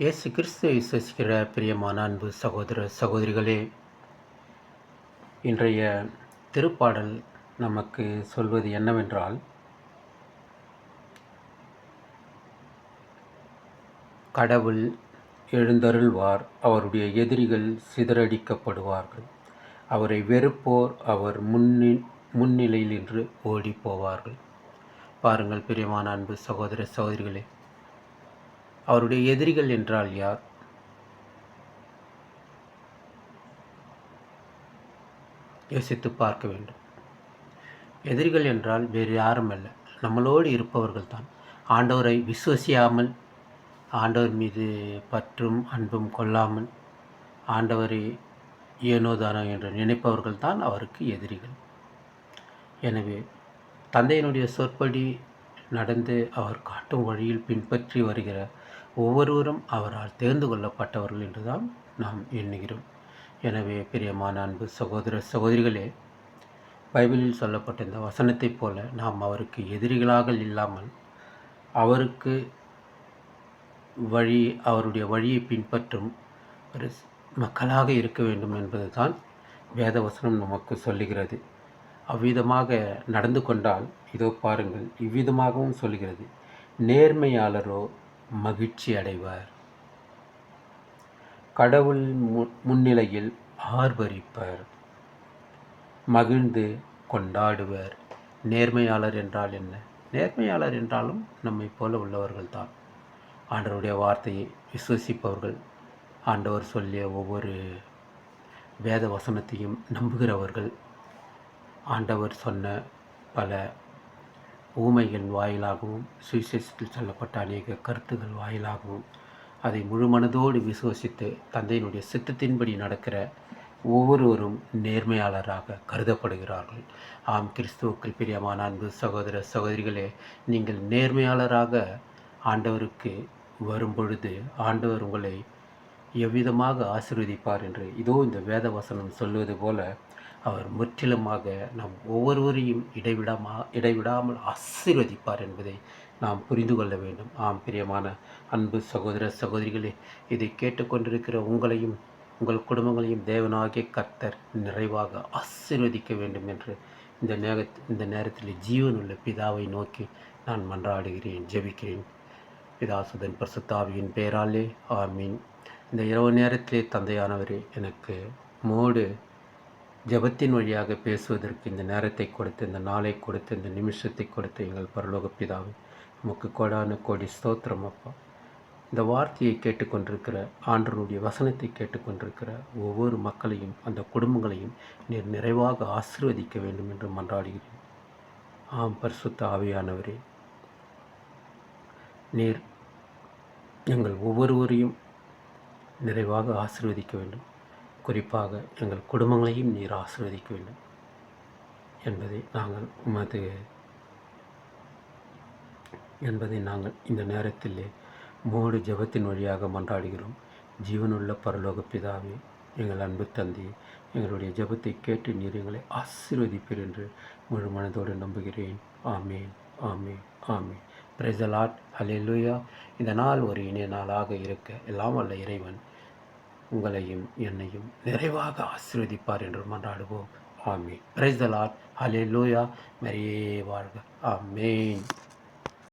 இயேசு கிறிஸ்து விசுவசிக்கிற பிரியமான அன்பு சகோதர சகோதரிகளே இன்றைய திருப்பாடல் நமக்கு சொல்வது என்னவென்றால் கடவுள் எழுந்தருள்வார் அவருடைய எதிரிகள் சிதறடிக்கப்படுவார்கள். அவரை வெறுப்போர் அவர் முன்னில் முன்னிலையில் நின்று ஓடி போவார்கள் பாருங்கள் பிரியமான அன்பு சகோதர சகோதரிகளே அவருடைய எதிரிகள் என்றால் யார்? யோசித்து பார்க்க வேண்டும். எதிரிகள் என்றால் வேறு யாரும் அல்ல நம்மளோடு இருப்பவர்கள் தான் ஆண்டவரை விசுவசியாமல் ஆண்டவர் மீது பற்றும் அன்பும் கொள்ளாமல் ஆண்டவரை ஏனோதானோ என்று நினைப்பவர்கள் தான் அவருக்கு எதிரிகள். எனவே தந்தையினுடைய சொற்படி நடந்து அவர் காட்டும் வழியில் பின்பற்றி வருகிற ஒவ்வொருவரும் அவரால் தேர்ந்து கொள்ளப்பட்டவர்கள் என்றுதான் நாம் எண்ணுகிறோம். எனவே பிரியமான அன்பு சகோதர சகோதரிகளே பைபிளில் சொல்லப்பட்ட இந்த வசனத்தைப் போல நாம் அவருக்கு எதிரிகளாக இல்லாமல் அவருக்கு வழி அவருடைய வழியை பின்பற்றும் ஒரு மக்களாக இருக்க வேண்டும் என்பதுதான் வேதவசனம் நமக்கு சொல்லுகிறது. அவ்விதமாக நடந்து கொண்டால் இதோ பாருங்கள் இவ்விதமாகவும் சொல்கிறது. நேர்மையாளரோ மகிழ்ச்சி அடைவார். கடவுள் முன்னிலையில் ஆர்வரிப்பர். மகிழ்ந்து கொண்டாடுவர். நேர்மையாளர் என்றால் என்ன? நேர்மையாளர் என்றாலும் நம்மை போல உள்ளவர்கள் தான் ஆண்டவருடைய வார்த்தையை விசுவசிப்பவர்கள் ஆண்டவர் சொல்லிய ஒவ்வொரு வேத வசனத்தையும் நம்புகிறவர்கள் ஆண்டவர் சொன்ன பல ஊமைகள் வாயிலாகவும் சுவிசேஷத்தில் சொல்லப்பட்ட அநேக கருத்துகள் வாயிலாகவும் அதை முழு மனதோடு விசுவசித்து தந்தையினுடைய சித்தத்தின்படி நடக்கிற ஒவ்வொருவரும் நேர்மையாளராக கருதப்படுகிறார்கள். ஆம் கிறிஸ்துவுக்கள் பிரியமான அன்பு சகோதர சகோதரிகளே நீங்கள் நேர்மையாளராக ஆண்டவருக்கு வரும் பொழுது ஆண்டவர் உங்களை எவ்விதமாக ஆசிர்வதிப்பார் என்று இதோ இந்த வேத வசனம் சொல்வது போல அவர் முற்றிலுமாக நம் ஒவ்வொருவரையும் இடைவிடாமா இடைவிடாமல் ஆசீர்வதிப்பார் என்பதை நாம் புரிந்து கொள்ள வேண்டும். ஆம் பிரியமான அன்பு சகோதர சகோதரிகளே இதை கேட்டுக்கொண்டிருக்கிற உங்களையும் உங்கள் குடும்பங்களையும் தேவனாகிய கர்த்தர் நிறைவாக ஆசீர்வதிக்க வேண்டும் என்று இந்த நேர இந்த நேரத்தில் ஜீவனுள்ள பிதாவை நோக்கி நான் மன்றாடுகிறேன் ஜெபிக்கிறேன். பிதாசுதன் பிரசுத்தாவியின் பெயராலே ஆமீன். இந்த இரவு நேரத்திலே தந்தையானவரே எனக்கு மோடு ஜபத்தின் வழியாக பேசுவதற்கு இந்த நேரத்தை கொடுத்து இந்த நாளை கொடுத்து இந்த நிமிஷத்தை கொடுத்து எங்கள் பரலோக பிதாவை நமக்கு கோடான கோடி ஸ்தோத்திரம் அப்பா. இந்த வார்த்தையை கேட்டுக்கொண்டிருக்கிற ஆண்டனுடைய வசனத்தை கேட்டுக்கொண்டிருக்கிற ஒவ்வொரு மக்களையும் அந்த குடும்பங்களையும் நீர் நிறைவாக ஆசிர்வதிக்க வேண்டும் என்று மன்றாடுகிறேன். ஆம் பரிசுத்த ஆவியானவரே நீர் எங்கள் ஒவ்வொருவரையும் நிறைவாக ஆசிர்வதிக்க வேண்டும். குறிப்பாக எங்கள் குடும்பங்களையும் நீர் ஆசிர்வதிக்க வேண்டும் என்பதை நாங்கள் உமது என்பதை நாங்கள் இந்த நேரத்தில் மூடு ஜபத்தின் வழியாக மன்றாடுகிறோம். ஜீவனுள்ள பரலோக பிதாவே எங்கள் அன்பு தந்தி எங்களுடைய ஜபத்தை கேட்டு நீர் எங்களை ஆசீர்வதிப்பீர் என்று முழு மனதோடு நம்புகிறேன். ஆமேன் ஆமேன் ஆமேன். பிரேசலாட் ஹலெலுயா இந்த நாள் ஒரு இணைய நாளாக இருக்க. எல்லாம் வல்ல இறைவன் உங்களையும் என்னையும் நிறைவாக ஆசீர்வதிப்பார் என்று மன்றாடுவோம். ஆமீன். பிரைஸ் த லார்ட் ஹலே லூயா மரியே வாழ்க. ஆமேன்.